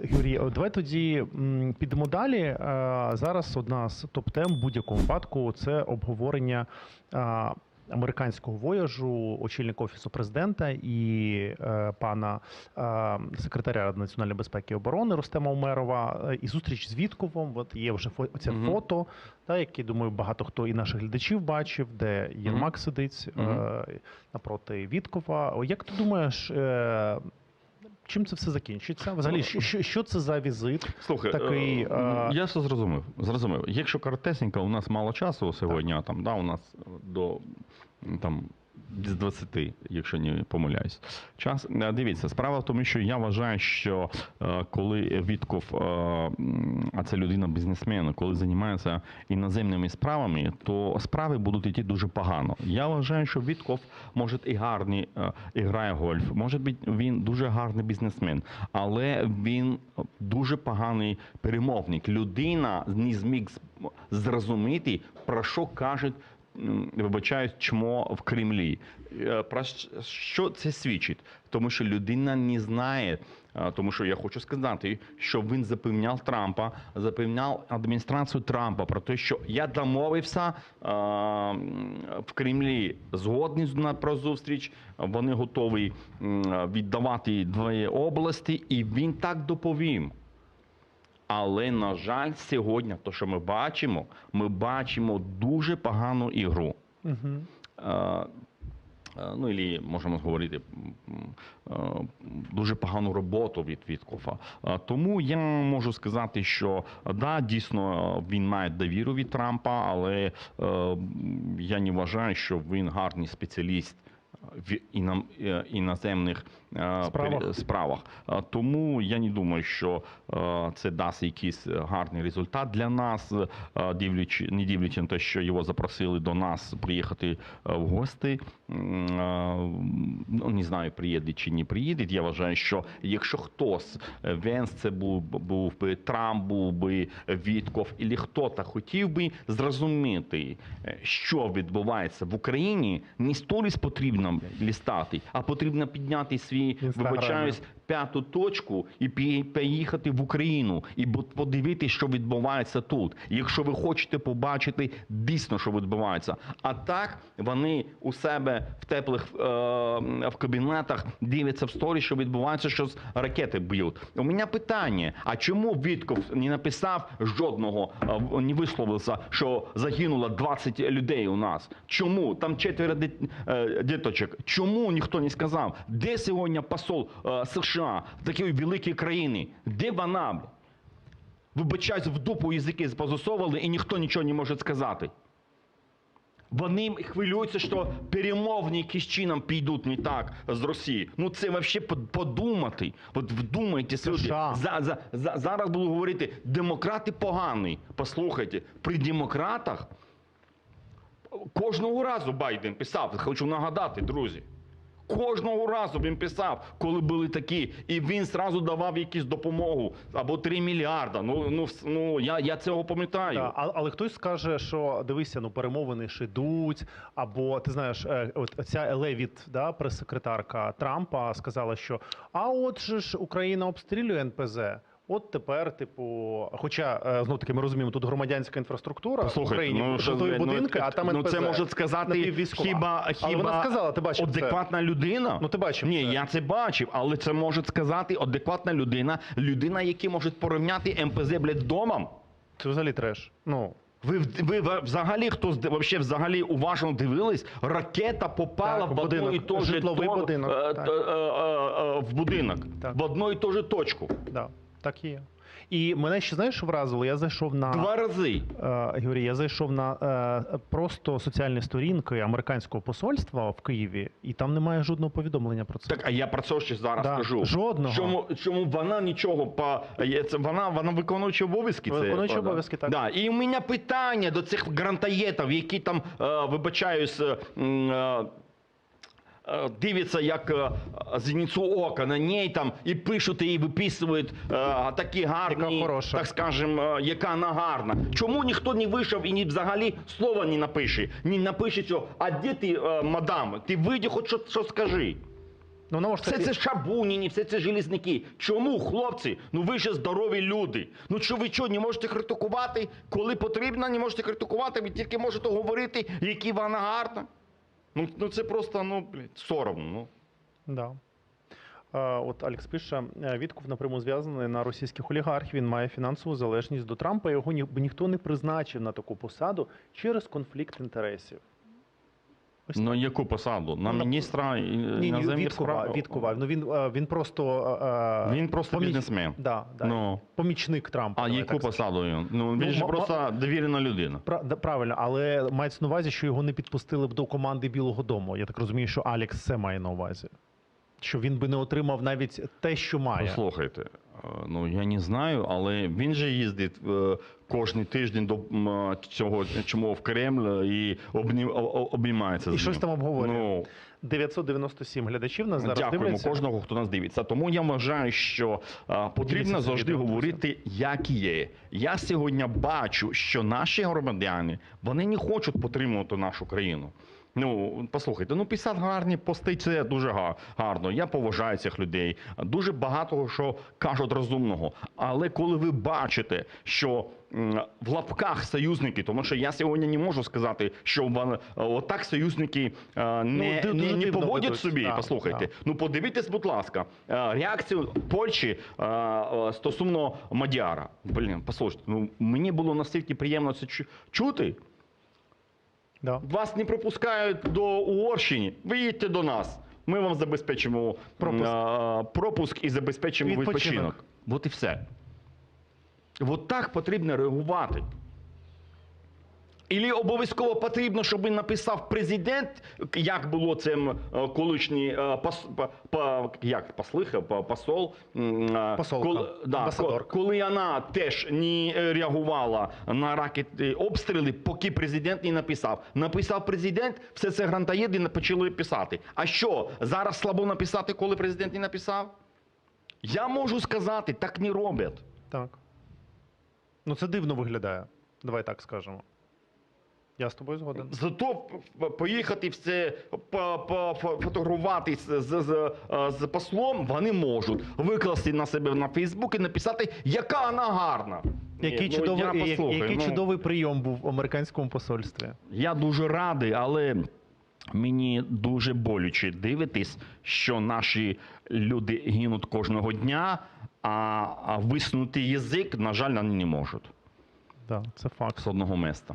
Юрій, о, давай тоді підемо далі. Зараз одна з топ-тем будь-якому випадку це обговорення американського вояжу, очільника офісу президента і е, пана е, секретаря Ради національної безпеки і оборони Рустема Умерова, е, і зустріч з Вітковом. От є вже оце Мгм. фото, та яке думаю, багато хто і наших глядачів бачив, де Єрмак сидить е, Мгм. напроти Віткова. Як ти думаєш? Чим це все закінчиться? Взагалі, що, що, що це за візит? Слухай, Такий, е, е, я все зрозумів. Зрозумів. Якщо коротесенько, у нас мало часу сьогодні, а там, да, у нас до там. З 20, якщо не помиляюсь. Час Е, дивіться, справа в тому, що я вважаю, що е, коли Вітков, е, а це людина бізнесмен, коли займається іноземними справами, то справи будуть йти дуже погано. Я вважаю, що Вітков може і гарний і грає гольф, може бути він дуже гарний бізнесмен, але він дуже поганий перемовник. Людина не зміг зрозуміти, про що кажуть м, вибачаюсь, чмо в Кремлі. Е, Про що це свідчить? Тому що людина не знає. е, Тому що я хочу сказати, що він запевняв Трампа, запевняв адміністрацію Трампа про те, що я домовився е, в Кремлі згодні з- на про зустріч. Вони готові віддавати дві області, і він так доповім. Але на жаль, сьогодні, то що ми бачимо, ми бачимо дуже погану ігру. Угу. Е, е, Ну, і можемо говорити е, дуже погану роботу від Віткофа. Тому я можу сказати, що да, дійсно він має довіру від Трампа, але я не вважаю, що він гарний спеціаліст в іноземних Справах. справах. Е, Тому я не думаю, що е, це дасть якийсь гарний результат для нас, е, дивлячи, не дивлячись на те, що його запросили до нас приїхати е, в гості. Е, Ну, не знаю, приїде чи не приїде. Я вважаю, що якщо хтось, е, Венс це був, був би Трамп, був би Вітков, і хто-то хотів би зрозуміти, е, що відбувається в Україні, не сторіс потрібно лістати, а потрібно підняти свій, Інстаграмі. вибачаюсь, п'яту точку і поїхати в Україну і подивитися, що відбувається тут. Якщо ви хочете побачити дійсно, що відбувається. А так вони у себе в теплих е, в кабінетах дивляться в сторі, що відбувається, що з ракети б'ють. У мене питання: а чому Вітков не написав жодного, е, не висловився, що загинуло 20 людей у нас? Чому там четверо е, діточок? Чому ніхто не сказав? Де сьогодні посол е, США в такій великій країні? Де вона? Вибачаюсь, в дупу язики позасовували і ніхто нічого не може сказати. Вони хвилюються, що перемовні якимсь чином підуть не так з Росії. Ну це взагалі подумати. От вдумайтеся. люди. За, за, за, зараз буду говорити, демократи погані. Послухайте, при демократах кожного разу Байден писав, хочу нагадати, друзі. Кожного разу він писав, коли були такі, і він зразу давав якусь допомогу або 3 мільярда. Ну, ну, ну я, я цього пам'ятаю. Да, а- але хтось скаже, що дивися, ну перемовини ж ідуть, або ти знаєш, е, от ця Елевіт, да, прес-секретарка Трампа, сказала, що а от же ж Україна обстрілює НПЗ. От тепер, типу, хоча е, знов таки ми розуміємо, тут громадянська інфраструктура в Україні ну, житлові ну, будинки, а там ну, це може сказати хіба, хіба вона сказала, ти бачив це? адекватна людина? Ну, ти бачив Ні, це. я це бачив, але це може сказати адекватна людина, людина, яка може порівняти МПЗ, блядь, домом. Це взагалі треш. Ну Ви, ви взагалі хто вообще взагалі уважно дивились? Ракета попала Так, в одну і ту житловий то- будинок, е, е, в будинок Так. в одну і ту же точку. да, так є. І мене ще знаєш, вразило? Я зайшов на Два рази. Е, Юрій, я зайшов на е, просто соціальні сторінки американського посольства в Києві, і там немає жодного повідомлення про це. Так, а я про це ще зараз Да, кажу. жодного. Чому, чому вона нічого по це вона, вона виконуючи обов'язки? це, Виконуючи да. обов'язки, так. Да. І у мене питання до цих грантаєтів, які там е, вибачаюсь. е, е, Дивиться, як е, зіницю ока на ній там і пишуть і виписують е, такі гарні, Яка хороша. так скажем, яка вона гарна. Чому ніхто не вийшов і ні взагалі слова не напише? Не напише цього, а де ти, мадам? Ти вийди, хоч що, що скажи. Ну, може Все це шабуніні, все це желізники. Чому, хлопці? Ну ви ж здорові люди. Ну що ви що, не можете критикувати, коли потрібно, не можете критикувати, ви тільки можете говорити, які вона гарна. Ну, ну це просто, ну, блядь, соромно. Ну. Да. От Алекс пише: е, Вітков напряму зв'язаний на російських олігархів. Він має фінансову залежність до Трампа. Його ні, ніхто не призначив на таку посаду через конфлікт інтересів. Ось Ну, яку посаду? На Ну, міністра і- Ні, ні, Віткова, справ? Віткова. Ну він е, він просто е, е, Він просто поміч- бізнесмен. Да, да. Ну. Помічник Трампа. А яку посаду він? Ну, він Ну, ж ма- просто довірена людина. Правильно, але мається на увазі, що його не підпустили б до команди Білого Дому. Я так розумію, що Алекс це має на увазі. Що він би не отримав навіть те, що має. Послухайте, е, ну я не знаю, але він же їздить е, кожен тиждень до цього чому в Кремль і обні, о- о- обіймається І з щось ним. там обговорює. Ну, 997 глядачів нас зараз Дякуємо дивляться. кожного, хто нас дивиться. Тому я вважаю, що а, потрібно Діліться завжди говорити, як є. Я сьогодні бачу, що наші громадяни вони не хочуть підтримувати нашу країну. Ну, послухайте, ну 50 гарні пости це дуже га- гарно. Я поважаю цих людей. Дуже багато що кажуть розумного. Але коли ви бачите, що в лапках союзники, тому що я сьогодні не можу сказати, що вон- отак союзники е, не, ду- не, не поводять ведуть. собі. Так, Послухайте, так. ну подивіться, будь ласка, е, реакцію Польщі е, е, стосовно Мадяра. Блін, послухайте, ну мені було настільки приємно це чути. Да. Вас не пропускають до Угорщини. Ви їдьте до нас. Ми вам забезпечимо Пропуск. е, пропуск і забезпечимо Відпочинок. відпочинок. От і все. От так потрібно реагувати. Ілі обов'язково потрібно, щоб написав президент, як було це м, е, колишній е, пос, як, послиха, посол, е, Посолка, коли, да, коли вона теж не реагувала на ракети обстріли, поки президент не написав. Написав президент, все це грантаєди почали писати. А що, зараз слабо написати, коли президент не написав? Я можу сказати, так не роблять. Так. Ну це дивно виглядає. Давай так скажемо. Я з тобою згоден. Зато п- поїхати все пофотографуватись з, з, з послом вони можуть викласти на себе на Фейсбук і написати, яка вона гарна. Який, Ні, ну, чудовий, я я- послухаю, який ну, чудовий прийом був в американському посольстві. Я дуже радий, але мені дуже болюче дивитись, що наші люди гинуть кожного дня, а, висунути язик, на жаль, вони не можуть Да, це факт. з одного міста.